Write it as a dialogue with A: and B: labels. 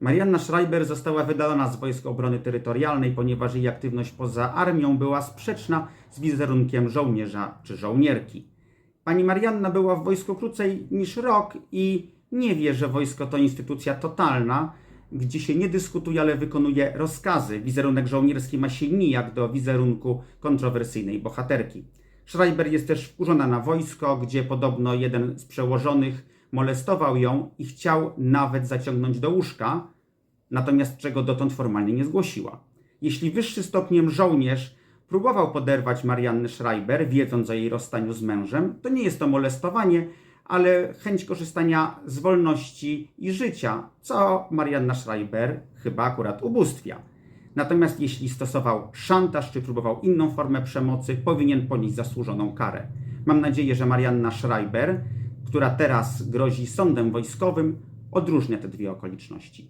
A: Marianna Schreiber została wydalona z Wojsk Obrony Terytorialnej, ponieważ jej aktywność poza armią była sprzeczna z wizerunkiem żołnierza czy żołnierki. Pani Marianna była w wojsku krócej niż rok i nie wie, że wojsko to instytucja totalna, gdzie się nie dyskutuje, ale wykonuje rozkazy. Wizerunek żołnierski ma się nijak do wizerunku kontrowersyjnej bohaterki. Schreiber jest też wkurzona na wojsko, gdzie podobno jeden z przełożonych molestował ją i chciał nawet zaciągnąć do łóżka, natomiast czego dotąd formalnie nie zgłosiła. Jeśli wyższy stopniem żołnierz próbował poderwać Mariannę Schreiber, wiedząc o jej rozstaniu z mężem, to nie jest to molestowanie, ale chęć korzystania z wolności i życia, co Marianna Schreiber chyba akurat ubóstwia. Natomiast jeśli stosował szantaż czy próbował inną formę przemocy, powinien ponieść zasłużoną karę. Mam nadzieję, że Marianna Schreiber, która teraz grozi sądem wojskowym, odróżnia te dwie okoliczności.